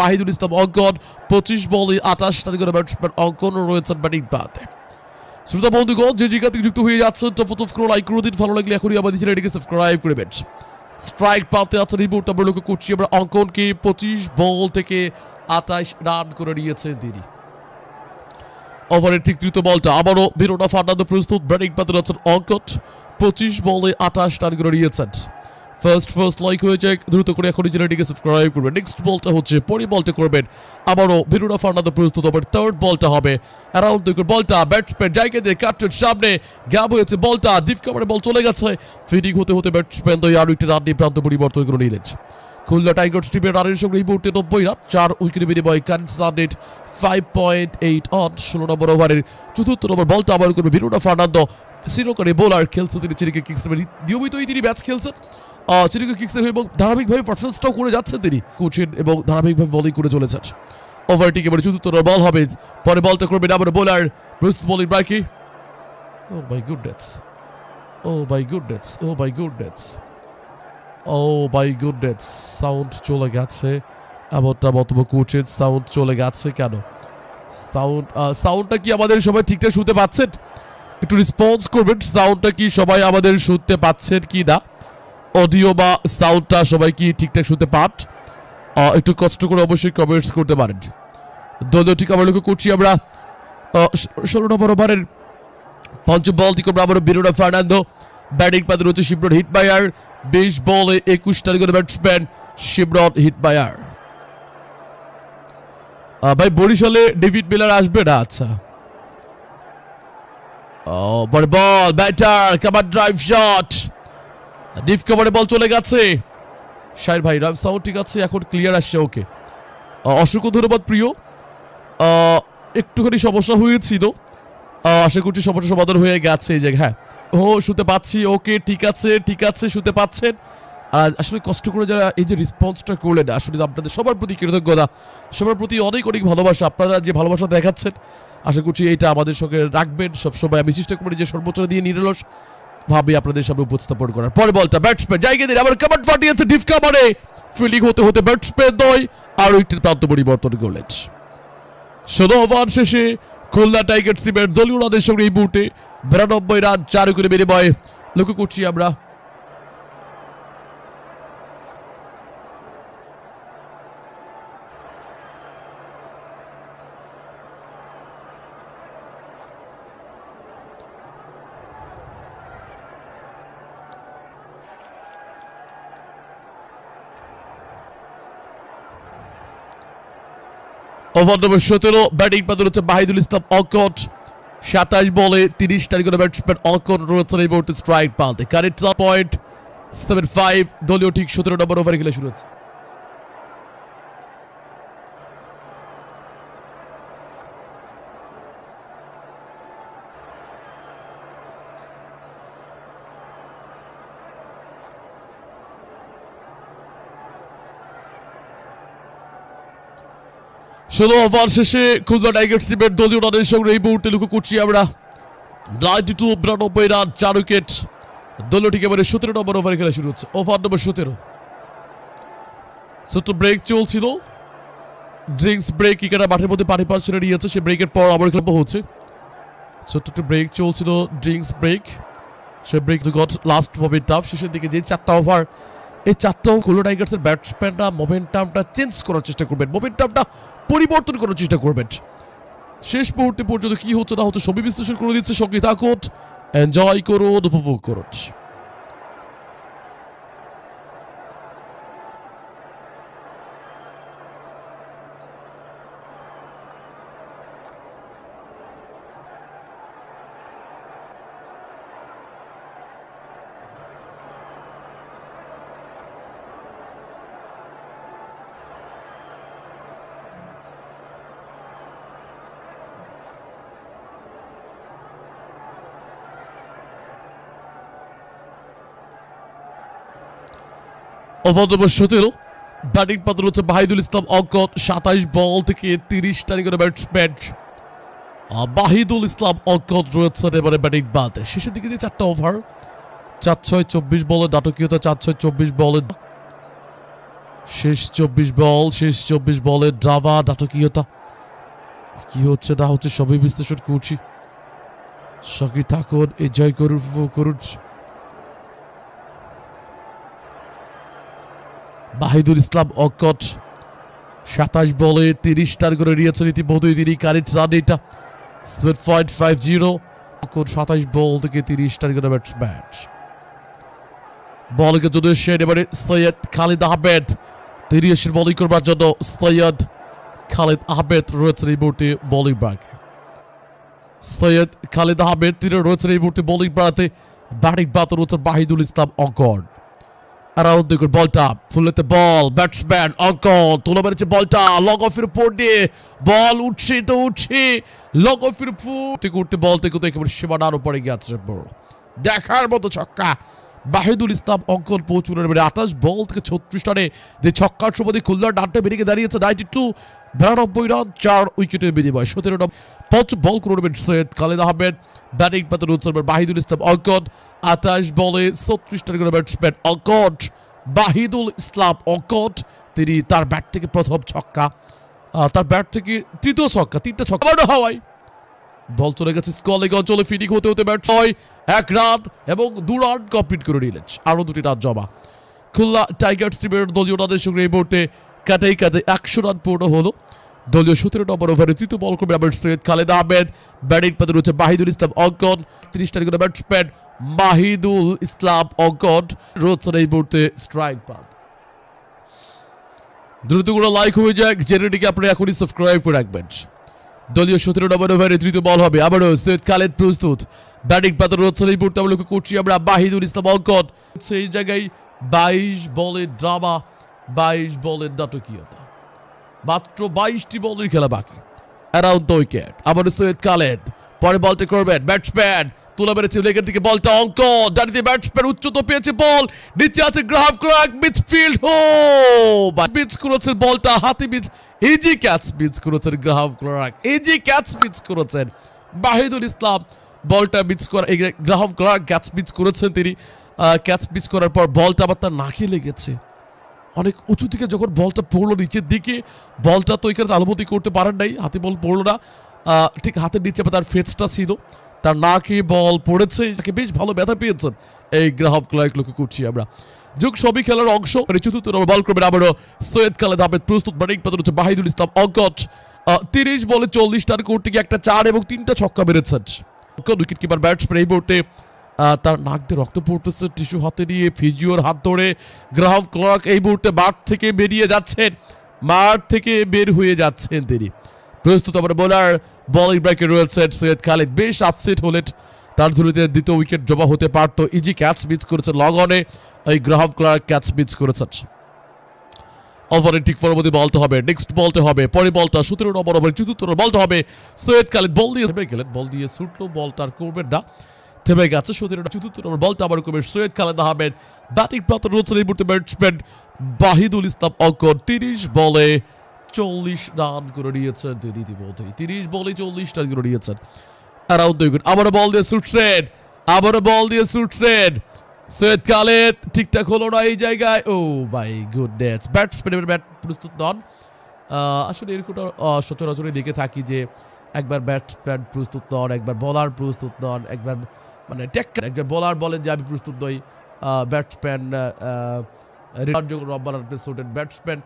বাহিদুল ইসলাম অঙ্কন, পঁচিশ বলে আঠাশ রান করে ব্যাটসম্যান অঙ্কন রয়েছেন ব্যাটিং বাদে শ্রোতা বন্ধুগণ, যে জায়গা থেকে যুক্ত হয়ে যাচ্ছেন টপ টপ করে লাইক করে দিন ভালো লাগলে এখনই আমার আমাদের চ্যানেলটিকে সাবস্ক্রাইব করে করবেন স্ট্রাইক পাতে আছেন রিপোর্ট আমরা লক্ষ্য করছি, আমরা অঙ্কনকে পঁচিশ বল থেকে আঠাশ রান করে নিয়েছেন তিনি। ওভারের ঠিক তৃতীয় বলটা, আবারও বিরোটা ফার্নান্দো প্রস্তুত ব্যাটিং পাতে আছেন অঙ্কন, পঁচিশ বলে আঠাশ রান করে নিয়েছেন। ফার্স্ট ফার্স্ট লাইক হয়ে যায় দ্রুত করে এখনই চ্যানেলটিকে সাবস্ক্রাইব করবেন নেক্সট বলটা হচ্ছে পরি বলটা করবেন। আবারও বিরোটা ফার্নান্দো প্রস্তুত হবে। থার্ড বলটা হবে। অ্যারাউন্ড দ্য বলটা ব্যাটসম্যান জায়গা দিয়ে কাটছেন সামনে। গ্যাপ হয়েছে বলটা ডিপ কাভারে বল চলে গেছে। ফিডিং হতে হতে ব্যাটসম্যান দুই আরও একটি রান নিয়ে প্রান্ত পরিবর্তন করে নিলেন। খুলনা টাইগার্স টিমের রানের সঙ্গে এই মুহূর্তে নব্বই রান চার উইকেট বিনিময়ে current five point eight on ষোলো নম্বর ওভারের চতুর্থ নম্বর বলটা আবার করবে বিরোটা ফার্নান্দো শ্রীলঙ্কার বোলার খেলছেন তিনি চিরিকে কিংস নিয়মিতই তিনি ম্যাচ খেলছেন। চিরিকে কিংসের হয়ে এবং ধারাবাহিকভাবে পারফরমেন্সটাও করে যাচ্ছেন তিনি। কোচেন এবং ধারাবাহিকভাবে বলিং করে চলেছেন। ওভারটিক এবারে চতুর্থ বল হবে। পরে বলটা করবেন আবার বোলার ব্রুস বলিং ব্রাইকি ও my goodness oh my goodness oh my goodness oh my goodness sound চলে গেছে। এমনটা মন্তব্য করছেন। সাউন্ড চলে গেছে কেন? সাউন্ড সাউন্ডটা কি আমাদের সবাই ঠিকঠাক শুনতে পাচ্ছেন? একটু রেসপন্স করবেন। সাউন্ডটা কি সবাই আমাদের শুনতে পাচ্ছেন কি না? অডিও বা সাউন্ডটা সবাই কি ঠিকঠাক শুনতে আহ, একটু কষ্ট করে অবশ্যই কমেন্টস করতে পারেন। দলীয় ঠিক আমরা। লক্ষ্য করছি আমরা ষোলো নম্বর ওভারের পঞ্চম বল থেকে আমরা আবারও বিরোডা ফার্নান্দো। ব্যাটিং পাতে রয়েছে শিবরন হিট বায়ার বিশ বলে একুশ করে ব্যাটসম্যান শিবরন হিট বায়ার ভাই বরিশালে ডেভিড মিলার আসবে না? আচ্ছা। Ball batter cover drive shot deep কাভারে ball চলে গেছে। শাহির ভাই, রাম সাউন্ড ঠিক আছে, এখন ক্লিয়ার আসছে ওকে অসংখ্য ধন্যবাদ প্রিয়। একটুখানি সমস্যা হয়েছিল। আশা করছি সমস্যা সমাধান হয়ে গেছে এই জায়গায় হ্যাঁ। ও শুতে পাচ্ছি ওকে ঠিক আছে ঠিক আছে শুতে পাচ্ছেন। আসলে কষ্ট করে যারা এই যে রেসপন্সটা করলেন, আসলে আপনাদের সবার প্রতি কৃতজ্ঞতা, সবার প্রতি অনেক অনেক ভালোবাসা, আপনারা যে ভালোবাসা দেখাচ্ছেন, আশা করছি এইটা আমাদের সঙ্গে রাখবেন। সবসময় আমি চেষ্টা করি যে সর্বোচ্চ দিয়ে নিরলস ভাবে আপনাদের সামনে উপস্থাপন করার। পরে বলটা ব্যাটসম্যান জায়গা দিন আবার কাবার ফাটিয়েছে ডিফ কাবারে ফিল্ডিং হতে হতে ব্যাটসম্যান নয় আরও একটি প্রান্ত পরিবর্তন করলেন। ষোলো ওভার শেষে খুলনা টাইগার্স টিমের দলীয় রানের সঙ্গে এই মুহূর্তে বিরানব্বই রান, চার করে বয় লক্ষ্য করছি আমরা ওভার নম্বর সতেরো ব্যাটিং পাতে রয়েছে বাহিদুল ইসলাম, অকট। সাতাশ বলে তিরিশ তারিখ ব্যাটসম্যান অকট রয়েছেন এই মুহূর্তে স্ট্রাইক পালতে। কারেন্ট পয়েন্ট সেভেন ফাইভ দলীয় ঠিক সতেরো নম্বর ওভারে খেলে শুরু হচ্ছে। ষোলো ওভার শেষে খুলনা টাইগার্স টিমের দলীয় রানের সঙ্গে এই মুহূর্তে লক্ষ্য করছি আমরা। নাইনটি টু বিরানব্বই রান, চার উইকেট। দলীয়টিকে এবারে সতেরো নম্বর ওভারে খেলা শুরু হচ্ছে। ওভার নম্বর সতেরো। ছোট্ট ব্রেক চলছিল। ড্রিঙ্কস ব্রেক ক্রিকেটার মাঠের মধ্যে পানি পান ছেড়ে নিয়েছে। সে ব্রেকের পর আবার খেলা হচ্ছে। ছোট্ট একটা ব্রেক চলছিল ড্রিঙ্কস ব্রেক সে ব্রেক গট লাস্ট মোমেন্টাম শেষের দিকে যে চারটা ওভার এই চারটাও খুলনা টাইগার্সের ব্যাটসম্যানরা মোমেন্টামটা চেঞ্জ করার চেষ্টা করবেন। মোমেন্টামটা পরিবর্তন করার চেষ্টা করবেন। শেষ মুহূর্তে পর্যন্ত কি হচ্ছে না হচ্ছে ছবি বিশ্লেষণ করে দিচ্ছে সঙ্গে থাকুন। এনজয় করুন, উপভোগ করুন। সতেরো ব্যাটিং পাত্র হচ্ছে বাহিদুল ইসলাম অঙ্কট সাতাইশ বল থেকে তিরিশ রান করে ব্যাটসম্যান বাহিদুল ইসলাম অঙ্কট রয়েছেন এবারে ব্যাটিং বাদে। শেষের দিকে দিয়ে চারটা ওভার চার ছয় চব্বিশ বলে নাটকীয়তা, চার ছয় চব্বিশ বলে শেষ চব্বিশ বল, শেষ চব্বিশ বলের ড্রামা নাটকীয়তা। কি হচ্ছে, না হচ্ছে, সবই বিশ্লেষণ করছি। সঙ্গে থাকুন এনজয় করুন, উপভোগ করুন। বাহিদুল ইসলাম অকট সাতাশ বলে তিরিশ রান করে নিয়েছেন ইতিমধ্যেই তিনি কারেন্ট রান এটা সেভেন পয়েন্ট ফাইভ জিরো সাতাশ বল থেকে তিরিশ রান করে ব্যাটসম্যান বলকে যদি এসেছেন এবারে সৈয়দ খালিদ আহমেদ এসেছেন বোলিং করবার জন্য সৈয়দ খালিদ আহমেদ রয়েছেন এই মুহূর্তে বোলিং ব্যাগে সৈয়দ খালিদ আহমেদ তিনি রয়েছেন এই মুহূর্তে বোলিং বাড়াতে, ব্যাটিং বাতে রয়েছেন বাহিদুল ইসলাম অঙ্কন দেখুন বলটা। ফুলেতে বল ব্যাটসম্যান অঙ্কন তুলে মেরেছে বলটা। লগ অফের উপর দিয়ে বল উঠছে তো উঠছে। লগ অফের থেকে উঠতে বল থেকে একেবারে সীমানার উপরে গেছে দেখার মতো ছক্কা। বাহিদুল ইসলাম অঙ্কন এবারে আঠাশ, বল থেকে ছত্রিশ রানে যে ছক্কার সুবাদে খুলনার ডানটা বেরিয়ে দাঁড়িয়েছে। নাইনটি টু বিরানব্বই রান চার উইকেটের বিনিময়, সতেরো রান পাঁচ বল করবেন সৈয়দ খালেদ আহমেদ, ব্যাটিং পাতে রয়েছে বাহিদুল ইসলাম অঙ্কন আঠাশ বলে ছত্রিশ রান করে ব্যাটসম্যান অঙ্কট বাহিদুল ইসলাম অঙ্কট তিনি তার ব্যাট থেকে প্রথম ছক্কা তার ব্যাট থেকে তৃতীয় ছক্কা, তিনটা ছক্কা হাওয়ায় বল চলে গেছে স্কলিং অঞ্চলে ফিনিং হতে হতে ব্যাট ছয় এক রান এবং দু রান কমপ্লিট করে নিলেন। আরও দুটি রান জমা। খুলনা টাইগার্স টিমের দলীয় রানের সঙ্গে এই মুহূর্তে কাটাই কাটাই একশো রান পূর্ণ হলো। দলীয় সতেরো নম্বর ওভারে তৃতীয় বল করবে আবার সৈয়দ খালেদ আহমেদ। ব্যাটিং পাতে রয়েছে মাহিদুল ইসলাম অঙ্কন। তিরিশ তারিখ ব্যাটসম্যান মাহিদুল ইসলাম অঙ্কন। রয়েছেন এই মুহূর্তে স্ট্রাইক পান দ্রুত করে লাইক হয়ে যাক চ্যানেলটিকে আপনি এখনই সাবস্ক্রাইব করে রাখবেন। দলীয় সতেরো নম্বর ওভারে তৃতীয় বল হবে আবারও সৈয়দ খালেদ প্রস্তুত। ব্যাটিং পাতে রয়েছেন এই মুহূর্তে আমরা লক্ষ্য করছি আমরা বাহিদুল ইসলাম অঙ্কন। সেই জায়গায় বাইশ বলের ড্রামা বাইশ বলের নাটকীয়তা। মাত্র বাইশটি বলের খেলা বাকি। অ্যারাউন্ড দ্য উইকেট আবার সৈয়দ খালেদ। পরে বলটা করবেন ব্যাটসম্যান তুলে মেরেছে লেগের দিকে বলটা অঙ্ক। ডানিতে ব্যাটসম্যান উচ্চত পেয়েছে বল। নিচে আছে গ্রাফ ক্লার্ক মিডফিল্ড হো মিস করেছেন বলটা হাতে মিস ইজি ক্যাচ মিস করেছেন Graham Clark. Easy catch miss করেছেন বাহিদুল ইসলাম। বলটা মিস করা গ্রাহাম ক্লার্ক ক্যাচ মিস করেছেন তিনি। ক্যাচ মিস করার পর বলটা আবার তার নাকে লেগেছে। অনেক উঁচু থেকে যখন বলটা পড়ল নিচের দিকে, বলটা তো এখানে আলমতি করতে পারেন নাই, হাতে বল পড়ল না। ঠিক হাতের নিচে তার ফেসটা ছিল, তার নাকে বল পড়েছে, তাকে বেশ ভালো ব্যথা পেয়েছেন এই গ্রাহক ক্লার্ক লক্ষ্য করছি আমরা। যুগ সবই খেলার অংশ চতুর্থ নম্বর বল করবেন আবারও সৈয়দ খালেদ আহমেদ প্রস্তুত ব্যাটিং পাতন হচ্ছে বাহিদুল ইসলাম অঙ্কট। তিরিশ বলে চল্লিশ রান করতে গিয়ে একটা চার এবং তিনটা ছক্কা মেরেছেন। উইকেট কিপার ব্যাটসম্যান এই মুহূর্তে তার নাক দিয়ে রক্ত পড়তেছে, টিস্যু হাতে নিয়ে ফিজিওর হাত ধরে গ্রাহক ক্লার্ক এই মুহূর্তে মাঠ থেকে বেরিয়ে যাচ্ছেন। মাঠ থেকে বের হয়ে যাচ্ছেন তিনি। প্রস্তুত আবার বোলার, বলিং ব্রেকে রয়েছেন সৈয়দ খালিদ। বেশ আপসেট হলেন। তার ধুলিতে দ্বিতীয় উইকেট জমা হতে পারতো। ইজি ক্যাচ মিস করেছে লং অনে এই গ্রাহক ক্লার্ক ক্যাচ মিস করেছেন ওভারে ঠিক পরবর্তী বলতে হবে। নেক্সট বলতে হবে। পরে বলটা সতেরো নম্বর ওভারে চতুর্থ বলতে হবে। সৈয়দ খালিদ বল দিয়ে গেলেন বল দিয়ে ছুটলো বলটা আর করবেন না। থেমে গেছে সতেরো চতুর্থ নম্বর বলটা আবার করবে সৈয়দ খালেদ আহমেদ। ব্যাটিং প্রাপ্ত রয়েছেন এই মুহূর্তে ব্যাটসম্যান বাহিদুল ইসলাম অঙ্কন তিরিশ বলে চল্লিশ রান করে নিয়েছেন তিনি তিরিশ বলে চল্লিশ রান করে নিয়েছেন। অ্যারাউন্ড দুই আবারও বল দিয়ে ছুটছেন। আবারও বল দিয়ে সৈয়দ খালেদ ঠিকঠাক হলো না এই জায়গায়। ও বাই গুডনেস ব্যাটসম্যানের ব্যাট প্রস্তুত নন। আসলে এরকমটা সচরাচরই দেখে থাকি যে একবার ব্যাটসম্যান প্রস্তুত নন, একবার বলার প্রস্তুত নন, একবার মানে টেক একবার বলার বলেন যে, আমি প্রস্তুত নই ব্যাটসম্যান রব্বার সুটেড ব্যাটসম্যান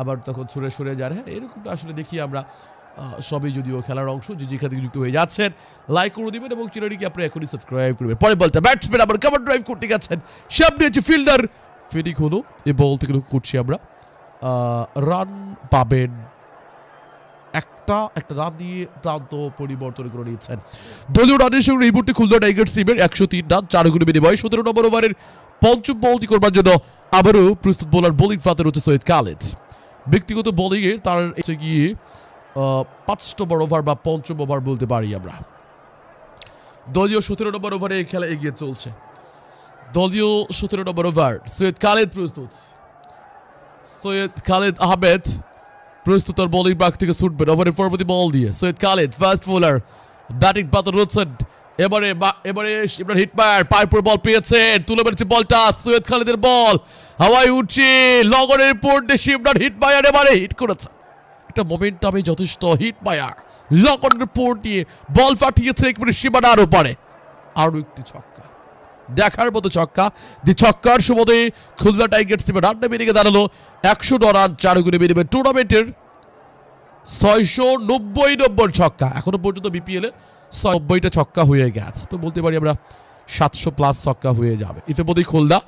আবার তখন সরে সরে যান হ্যাঁ এরকমটা আসলে দেখি আমরা। সবই যদিও খেলার অংশ, যে যেখানে যুক্ত হয়ে যাচ্ছেন লাইক করে দিবেন এবং চ্যানেলটিকে আপনি এখনই সাবস্ক্রাইব করবেন। পরে বলতে ব্যাটসম্যান আবার কভার ড্রাইভ করতে গেছেন। সামনে আছে ফিল্ডার ফিনিক হলো এই বল থেকে করছি আমরা। রান পাবেন একটা একটা রান দিয়ে প্রান্ত পরিবর্তন করে নিয়েছেন। দলীয় রানের সঙ্গে খুলনা টাইগার্স টিমের একশো তিন রান, চার সতেরো নম্বর ওভারের পঞ্চম বলটি করবার জন্য আবারও প্রস্তুত বোলার, বোলিং রয়েছে সৈয়দ খালেদ। ব্যক্তিগত বোলিংয়ে তার হচ্ছে গিয়ে পাঁচ নম্বর ওভার বা পঞ্চম ওভার বলতে পারি আমরা। দলীয় সতেরো নম্বর ওভারে এই খেলা এগিয়ে চলছে। দলীয় সতেরো নম্বর ওভার, সৈয়দ খালেদ প্রস্তুত। সৈয়দ খালেদ আহমেদ প্রস্তুত আর বোলিং বাক থেকে ছুটবেন ওভারের পরবর্তী বল দিয়ে Syed Khaled fast bowler batting পাতে রয়েছেন এবারে এবারে এবার হিট পায়ার পর বল পেয়েছেন তুলে মেরেছে বলটা সৈয়দ খালিদের বল হাওয়ায় উঠছে লগনের দিয়ে শিবরান হিট পায়ার এবারে হিট করেছে। একটা মোমেন্টামে যথেষ্ট হিট পায়ার লগনের উপর দিয়ে বল পাঠিয়েছে একবারে সীমানার উপরে। আরও একটি ছক্কা দেখার মতো ছক্কা। যে ছক্কার সুবাদে খুলনা টাইগার্স টিমে রানটা বেরিয়ে দাঁড়াল। একশো রান, চার গুণে বেরিয়ে টুর্নামেন্টের ছয়শো নব্বই নম্বর ছক্কা। এখনও পর্যন্ত বিপিএলে নব্বইটা ছক্কা হয়ে গেছে। তো বলতে পারি আমরা সাতশো প্লাস ছক্কা হয়ে যাবে। ইতিমধ্যেই খুলনা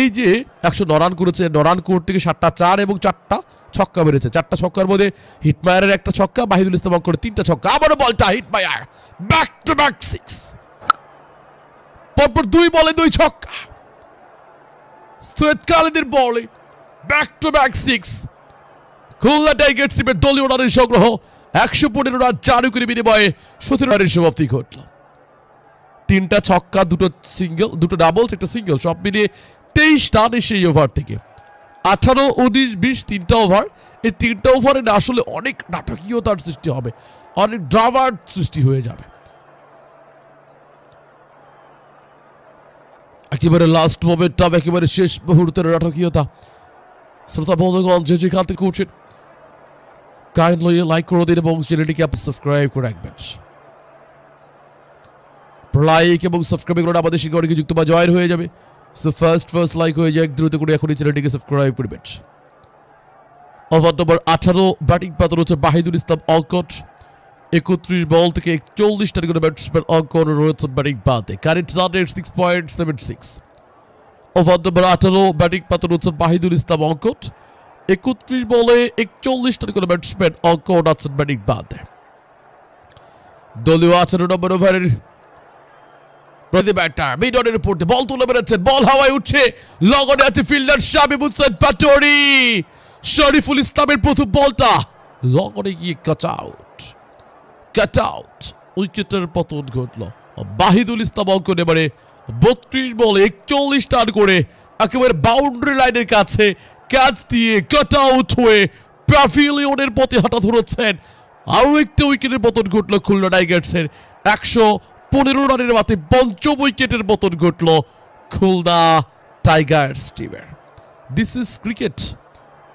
এই যে একশো নরান করেছে নরান কোর্ট থেকে সাতটা চার এবং চারটা ছক্কা বেড়েছে। চারটা ছক্কার মধ্যে হিটমায়ারের একটা ছক্কা বাহিদুল ইসলাম করে তিনটা ছক্কা। আবারও বলটা Hetmyer back to back six পরপর দুই বলে দুই ছক্কা। সৈয়দ খালিদের বলে back to back six Khulna Tigers টিমের দলীয় রানের সংগ্রহ একশো পনেরো রান, চার উইকেট বিনিময়ে সতেরো রানের সমাপ্তি ঘটল। তিনটা ছক্কা, দুটো সিঙ্গেল দুটো ডাবলস একটা সিঙ্গেল সব মিলিয়ে তেইশ রান সেই ওভার থেকে। আঠারো, উনিশ, বিশ, তিনটা ওভার এই তিনটা ওভারে না আসলে অনেক নাটকীয়তার সৃষ্টি হবে, অনেক ড্রামার সৃষ্টি হয়ে যাবে। একেবারে লাস্ট মোমেন্টটা একেবারে শেষ মুহূর্তের নাটকীয়তা। শ্রোতা বন্ধুগণ, যে যেখান থেকে উঠছেন কাইন্ডলি লাইক করে দিন এবং চ্যানেলটিকে আপনি সাবস্ক্রাইব করে রাখবেন। লাইক এবং সাবস্ক্রাইব করে আমাদের অনেকে যুক্ত বা জয়েন হয়ে যাবে। সো ফার্স্ট ফার্স্ট লাইক হয়ে যায় দ্রুত করে এখনই চ্যানেলটিকে সাবস্ক্রাইব করবেন। ওভার নম্বর আঠারো ব্যাটিং পাতন হচ্ছে বাহিদুল ইসলাম অঙ্কট একত্রিশ বল থেকে একচল্লিশ রান করে ব্যাটসম্যান অঙ্কন রয়েছেন ব্যাটিং বাদে। Current run rate six point seven six over নম্বর আঠারো ব্যাটিং পাতন হচ্ছেন বাহিদুল ইসলাম অঙ্কট একত্রিশ বলে একচল্লিশ রান করে ব্যাটসম্যান অঙ্কন আছেন ব্যাটিং বাদে। দলীয় আঠারো নম্বর ওভারের প্রতি ব্যাটার মিডনের উপর বল তুলে বল হাওয়ায় উঠছে। লগনে আছে ফিল্ডার শামিম হোসেন পাটোরি শরীফুল ইসলামের প্রথম বলটা। লগনে গিয়ে কাট কাট আউট উইকেটের পতন ঘটল। বাহিদুল ইসলাম অঙ্কন এবারে বত্রিশ বলে, একচল্লিশ রান করে একেবারে বাউন্ডারি লাইনের কাছে ক্যাচ দিয়ে কাট আউট হয়ে প্যাভিলিয়নের পথে হাঁটা ধরেছেন আরও একটি উইকেটের পতন ঘটল খুলনা টাইগার্সের। একশো পনেরো রানের মাঠে পঞ্চম উইকেটের পতন ঘটল খুলনা টাইগার্স টিমের। দিস ইজ ক্রিকেট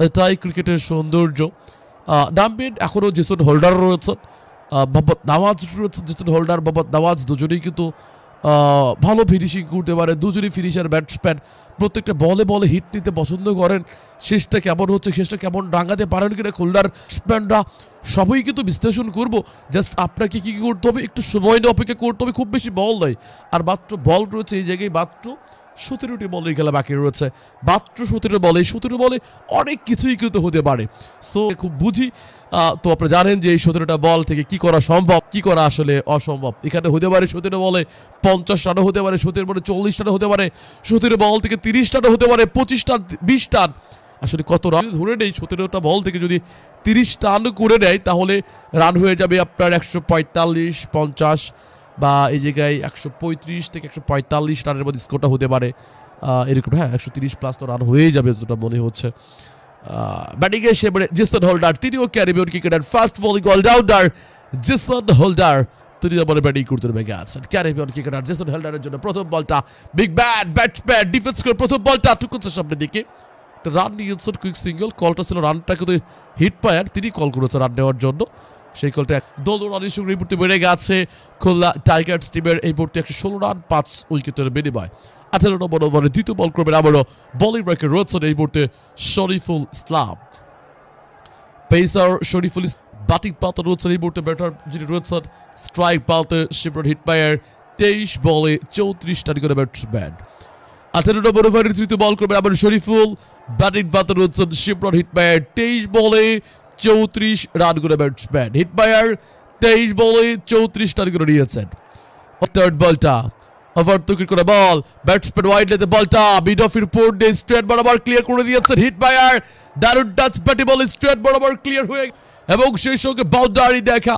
এটাই ক্রিকেটের সৌন্দর্য। ডাম্পিন এখনও জেসন হোল্ডার রয়েছেন। মোহাম্মদ নওয়াজ রয়েছেন হোল্ডার মোহাম্মদ নওয়াজ দুজনেই কিন্তু ভালো ফিনিশিং করতে পারে। দুজনই ফিনিশার ব্যাটসম্যান প্রত্যেকটা বলে বলে হিট নিতে পছন্দ করেন। শেষটা কেমন হচ্ছে, শেষটা কেমন ডাঙ্গাতে পারেন কিনা খুলনার ব্যাটসম্যানরা সবই কিন্তু বিশ্লেষণ করব। জাস্ট আপনাকে কী কি করতে হবে? একটু সময় নিয়ে অপেক্ষা করতে হবে। খুব বেশি বল নয়। আর মাত্র বল রয়েছে এই জায়গায়, মাত্র সতেরোটি বলের খেলা বাকি রয়েছে। মাত্র সতেরো বলে সতেরো বলে অনেক কিছুই কিন্তু হতে পারে। সো খুব বুঝি তো আপনারা জানেন যে এই সতেরোটা বল থেকে কি করা সম্ভব, কি করা আসলে অসম্ভব। এখানে হতে পারে সতেরো বলে পঞ্চাশ রানও হতে পারে, সতেরো বলে চল্লিশ রানও হতে পারে, সতেরো বল থেকে তিরিশ রানও হতে পারে পঁচিশ টান বিশ টান আসলে কত রান ধরে নেই, সতেরোটা বল থেকে যদি তিরিশ টান করে নেয়, তাহলে রান হয়ে যাবে আপনার একশো পঁয়তাল্লিশ, পঞ্চাশ। বা এই জায়গায় একশো পঁয়ত্রিশ থেকে একশো পঁয়তাল্লিশ রানের মধ্যে স্কোরটা হতে পারে। এরকম হ্যাঁ একশো তিরিশ প্লাস তো রান হয়ে যাবে যেটা মনে হচ্ছে। ব্যাটিংয়ে এসে এবারে জেসন হোল্ডার তিনিও Caribbean cricketer fast bowling allrounder Jason Holder তিনি বলে ব্যাটিং করতে নেমে গেছেন। ক্যারিবিয়ান ক্রিকেটার জেসন হোল্ডারের জন্য প্রথম বলটা বিগ ব্যাট ব্যাটসম্যান ডিফেন্স করে প্রথম বলটা টুকুচ্ছে সামনের দিকে। রান নিয়েছেন কুইক সিঙ্গেল কলটা ছিল রানটা কিন্তু হিট পায়ার তিনি কল করেছেন রান নেওয়ার জন্য। সেই কলটা দল রানের সঙ্গে এই মুহূর্তে বেড়ে গেছে। খুলনা টাইগার্স টিমের এই মুহূর্তে একশো ষোলো রান, পাঁচ উইকেটের বিনিময়। আঠারো নম্বর ওভারে দ্বিতীয় বল করবেন আবারও বলিং ব্রেকে রয়েছেন এই মুহূর্তে শরীফুল ইসলাম। পেসার শরীফুল ব্যাটিং পাতে রয়েছেন এই মুহূর্তে ব্যাটার যিনি রয়েছেন, স্ট্রাইক শিবরন হিট পায়ার তেইশ বলে চৌত্রিশ রান করে ব্যাটসম্যান। আঠারো নম্বর ওভারের তৃতীয় বল করবে আবার শরীফুল, ব্যাটিং পাতে রয়েছেন শিবরন হিটমায়ার তেইশ বলে চৌত্রিশ রান করে ব্যাটসম্যান হিটমায়ার তেইশ বলে চৌত্রিশ রান করে নিয়েছেন। থার্ড বলটা। ওভার তুকির করে বল। ব্যাটসম্যান ওয়াইড লেতে বলটা। মিড দিয়ে স্ট্রেট বরাবর ক্লিয়ার করে দিয়েছেন। হিট বায়ার দারুণ টাচ ব্যাটি বল স্ট্রেট বরাবর ক্লিয়ার হয়ে এবং সেই সঙ্গে বাউন্ডারি দেখা।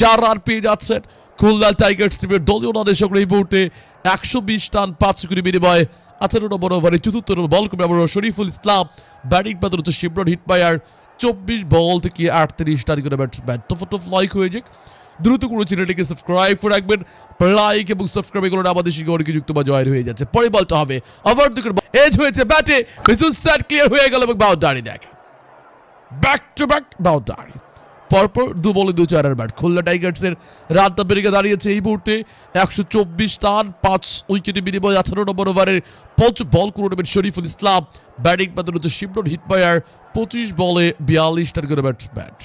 চার রান পেয়ে যাচ্ছেন খুলনা টাইগার্স টিমের দলীয় রানের সঙ্গে এই মুহূর্তে একশো বিশ রান পাঁচ উইকেটের বিনিময়ে আঠারো নম্বর ওভারে চতুর্থ বল করবে আমরা শরীফুল ইসলাম। ব্যাটিং পাতে হচ্ছে হিটমায়ার চব্বিশ বল থেকে আটত্রিশ তারিখ ব্যাট টফ লাইক হয়ে যাক। দ্রুত করে চ্যানেলটিকে সাবস্ক্রাইব করে রাখবেন। লাইক এবং সাবস্ক্রাইব করে আমাদের সঙ্গে অনেকে যুক্ত বা জয়ের হয়ে যাচ্ছে। পরে বলটা হবে ওভার দুকের এজ হয়েছে ব্যাটে। ক্লিয়ার হয়ে গেল এবং বাউন্ডারি দেখ ব্যাক টু ব্যাক বাউন্ডারি পরপর দু বলে দু চারের ব্যাট। খুলনা টাইগার্সের রানটা বেরিয়ে দাঁড়িয়েছে এই মুহূর্তে। একশো চব্বিশ রান, পাঁচ উইকেটে বিনিময় আঠারো নম্বর ওভারের পঞ্চ বল করে নেবেন শরীফুল ইসলাম। ব্যাটিং পাতেন হচ্ছে শিবরন হিটমায়ার, পঁচিশ বলে বিয়াল্লিশ রান করে ব্যাট ব্যাট।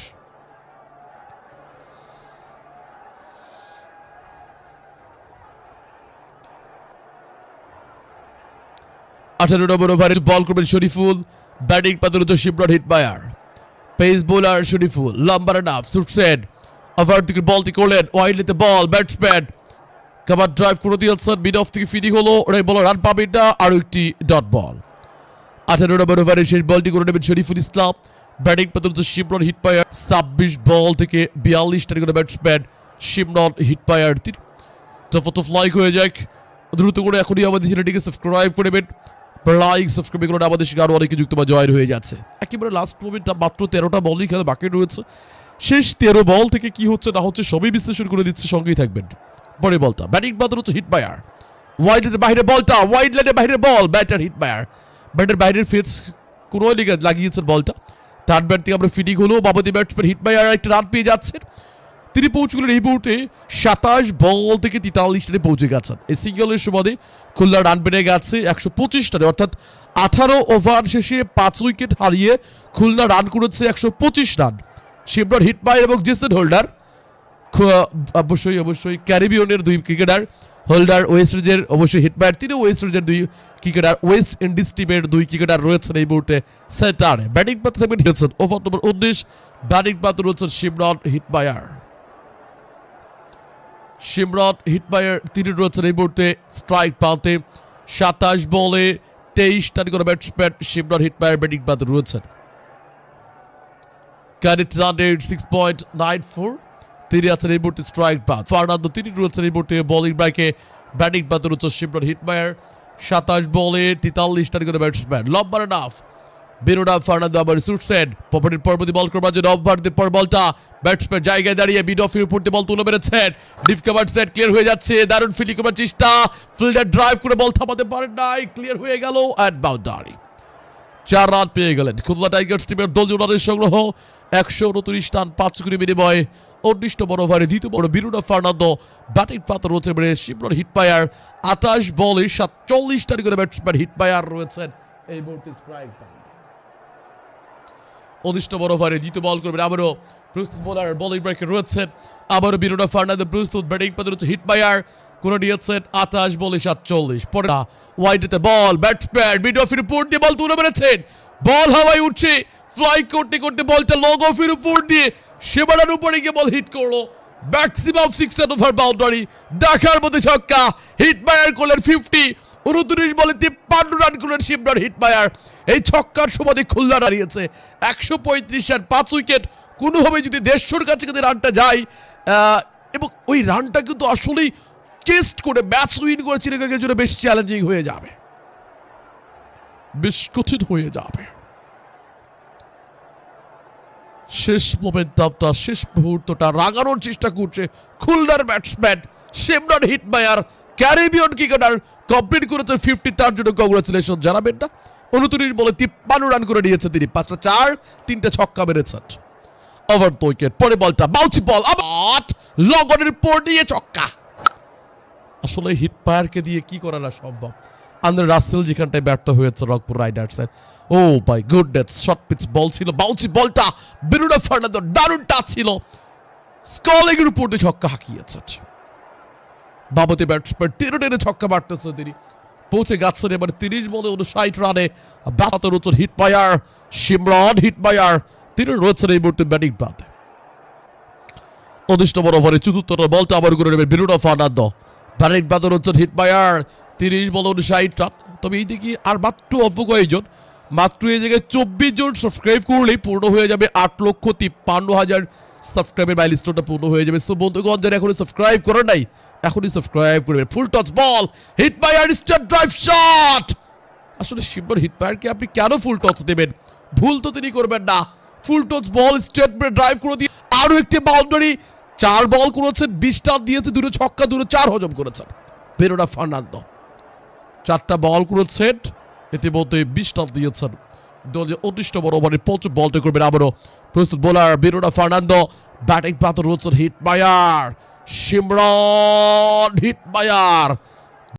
আঠারো নম্বর ওভারে বল করবেন শরীফুল। ব্যাটিং পাতেন হচ্ছে Shimron Hetmyer. Pace bowler Shariful lumber enough সুটসেড ওভার থেকে বলটি করলেন ওয়াইডলিতে বল ব্যাটসম্যান কাবার ড্রাইভ করে দিয়েছেন মিড অফ থেকে ফিডিং হলো। ওরাই বল রান পাবেন না আরও একটি ডট বল আঠারো নম্বর ওভারে শেষ বলটি করে নেবেন শরীফুল ইসলাম। ব্যাটিং পাতেন হচ্ছে শিবরন হিটমায়ার ছাব্বিশ বল থেকে বিয়াল্লিশ রান করে ব্যাটসম্যান শিবরন হিটমায়ার টফটো ফ্লাইক হয়ে যাক। দ্রুত করে এখনই আমাদের চ্যানেলটিকে সাবস্ক্রাইব করে নেবেন। লাইক সাবস্ক্রাইব করে আমাদের আরও অনেকে যুক্ত বা জয়েন হয়ে যাচ্ছে। একেবারে লাস্ট মোমেন্টটা মাত্র তেরোটা বলই খেলে বাকি রয়েছে। শেষ তেরো বল থেকে কি হচ্ছে না হচ্ছে সবই বিশ্লেষণ করে দিচ্ছে, সঙ্গেই থাকবেন। পরে বলটা ব্যাটিং বাদর হচ্ছে হিট বায়ার ওয়াইড বাইরে বলটা ওয়াইড লাইনের বাইরে বল ব্যাটার হিট বায়ার ব্যাটের বাইরের ফেস কোনো লিগে লাগিয়েছেন বলটা থার্ড ব্যাট থেকে আমরা ফিডিং হলো বাবাদি ব্যাটসম্যান হিট বায়ার একটা রান পেয়ে যাচ্ছেন। তিনি পৌঁছগুলেন এই মুহূর্তে সাতাশ বল থেকে তেতাল্লিশ রানে পৌঁছে গেছেন। এই সিঙ্গলের সুবাদে খুলনা রান বেড়ে গেছে একশো পঁচিশ রানে, অর্থাৎ আঠারো ওভার শেষে পাঁচ উইকেট হারিয়ে খুলনা রান করেছে একশো পঁচিশ রান। শিবরান হিটমায়ার এবং জেসন হোল্ডার অবশ্যই অবশ্যই ক্যারিবিয়নের দুই ক্রিকেটার, হোল্ডার ওয়েস্ট ইন্ডিজের অবশ্যই হিটম্যান তিনি ওয়েস্ট ইন্ডিজের দুই ক্রিকেটার, ওয়েস্ট ইন্ডিজ টিমের দুই ক্রিকেটার রয়েছেন এই মুহূর্তে সেন্টারে ব্যাটিং পাতে থাকবেন ওভার নম্বর উনিশ, ব্যাটিং পাতে রয়েছেন শিমরন হিটমায়ার। শিমরন হিটমায়ার তিনি রয়েছেন এই মুহূর্তে স্ট্রাইক পাতে সাতাশ বলে তেইশ রান করে ব্যাটসম্যান শিমরন হিটমায়ার ব্যাটিং পাতে রয়েছেন। ক্যারেট রানের সিক্স পয়েন্ট নাইন ফোর তিনি আছেন এই মুহূর্তে স্ট্রাইক পাত ফার্নান্দো তিনি রয়েছেন এই মুহূর্তে বোলিং ব্যাকে ব্যাটিং পাতে রয়েছে শিমরন হিটমায়ার সাতাশ বলে তেতাল্লিশ রান করে ব্যাটসম্যান লম্বার নাফ বেরোডা ফার্নান্দো আবার সুটসেন পপরের পরবর্তী বল করবার জন্য পর বলটা ব্যাটসম্যান জায়গায় দাঁড়িয়ে মিড অফের উপর দিয়ে বল তুলে মেরেছেন। ডিপ কাভার সেট ক্লিয়ার হয়ে যাচ্ছে। দারুণ ফিল্ডিং করার চেষ্টা। ফিল্ডার ড্রাইভ করে বল থামাতে পারেন নাই। ক্লিয়ার হয়ে গেল অ্যাট বাউন্ডারি চার রান পেয়ে গেলেন। খুলনা টাইগার্স টিমের দলীয় রানের সংগ্রহ। একশো উনত্রিশ রান, পাঁচ কোটি বিনিময়ে। উনিশ নম্বর ওভারে দ্বিতীয় বড় বিরুডা ফার্নান্দো ব্যাটিং পাতা রয়েছে মানে শিবরন হিটপায়ার আঠাশ বলে সাতচল্লিশ রান করে ব্যাটসম্যান হিটপায়ার রয়েছেন এই মুহূর্তে স্ট্রাইক উনিশ নম্বর ওভারে দ্বিতীয় বল করবেন আবারও প্রস্তুত বোলার বোলিং ব্রেকে রয়েছেন আবারও বিরুডা ফার্নান্দো প্রস্তুত ব্যাটিং পাতা রয়েছে হিটপায়ার করে নিয়েছেন আঠাশ বলে সাতচল্লিশ, পরে ওয়াইডেতে বল ব্যাটসম্যান মিড অফের উপর দিয়ে বল তুলে মেরেছেন। বল হাওয়ায় উঠছে ফ্লাই করতে করতে বলটা লং অফের উপর দিয়ে সেবারার উপরে গিয়ে বল হিট করল। ম্যাক্সিমাম সিক্স ওভার বাউন্ডারি দেখার মধ্যে ছক্কা হিট বায়ার করলেন ফিফটি উনত্রিশ বলে তিপ্পান্ন রান করলেন শিবরান হিটমায়ার। এই ছক্কার সুবাদে খুলনা দাঁড়িয়েছে। একশো পঁয়ত্রিশ রান পাঁচ উইকেট। কোনোভাবে যদি দেড়শোর কাছে যদি রানটা যায় এবং ওই রানটা কিন্তু আসলেই চেস্ট করে, ম্যাচ উইন করে চিরকাকের জন্য বেশ চ্যালেঞ্জিং হয়ে যাবে। বেশ কঠিন হয়ে যাবে। শেষ মোমেন্টামটা শেষ মুহূর্তটা রাগানোর চেষ্টা করছে খুলনার batsman Shimron Hetmyer, Caribbean cricketer complete করেছেন ফিফটি তার জন্য কংগ্রেচুলেশন জানাবেন না। উনত্রিশ বলে তিপ্পান্ন রান করে নিয়েছে তিনি। পাঁচটা চার, তিনটা ছক্কা মেরেছেন। ওভার তো উইকেট পরে বলটা বাউচি বল আবার লগনের পর দিয়ে ছক্কা। আসলে হিট পায়ারকে দিয়ে কি করা না সম্ভব? আন্দ্রে রাসেল যেখানটায় ব্যর্থ হয়েছে রংপুর রাইডার্সের ও my goodness short pitch ball ছিল বাউচি বলটা বেরুনা ফার্নান্দো দারুণ টাচ ছিল। স্কলিং এর উপর দিয়ে ছক্কা হাঁকিয়েছে। বাবতে ব্যাটসম্যান টেনে টেনে ছক্কা মারতেছে তিনি। পৌঁছে গেছেন এবার তিরিশ বলে উনষাট রানে। ব্যাটাতে রয়েছেন Hetmyer Shimron Hetmyer তিনি রয়েছেন এই মুহূর্তে ব্যাটিং পাতে। উনিশ নম্বর ওভারে চতুর্থ বলটা আবার করে নেবেন বেরুনা ফার্নান্দো। ব্যাটিং পাতে রয়েছেন হিট পায়ার তিরিশ বলে উনষাট রান। তবে এই দিকে আর মাত্র অল্প কয়েকজন মাত্র এই জায়গায় চব্বিশ জন সাবস্ক্রাইব করলেই পূর্ণ হয়ে যাবে আট লক্ষ তিপ্পান্ন হাজার সাবস্ক্রাইবের মাইলস্টোনটা পূর্ণ হয়ে যাবে। তো বন্ধুগণ, যারা এখনও সাবস্ক্রাইব করেন নাই এখনই সাবস্ক্রাইব করবেন full toss ball Hetmyer straight drive shot আসলে শিবর হিট পায়ারকে আপনি কেন ফুল টচ দেবেন? ভুল তো তিনি করবেন না। Full toss ball straight drive করে দিয়ে আরও একটি বাউন্ডারি চার বল করেছেন, বিশটা দিয়েছে দূরে ছক্কা দূরে চার হজম করেছেন। বেরোনা ফার্নান্দো। চারটা বল করেছেন, ইতিমধ্যে বিশ রান দিয়েছেন দলীয় উনিশ নম্বর ওভারে পঞ্চম বলটি করবেন আবারও। প্রস্তুত বোলার বেরোনা ফার্নান্দো ব্যাটিং পাতে রয়েছেন হিট মায়ার সিমরন হিট মায়ার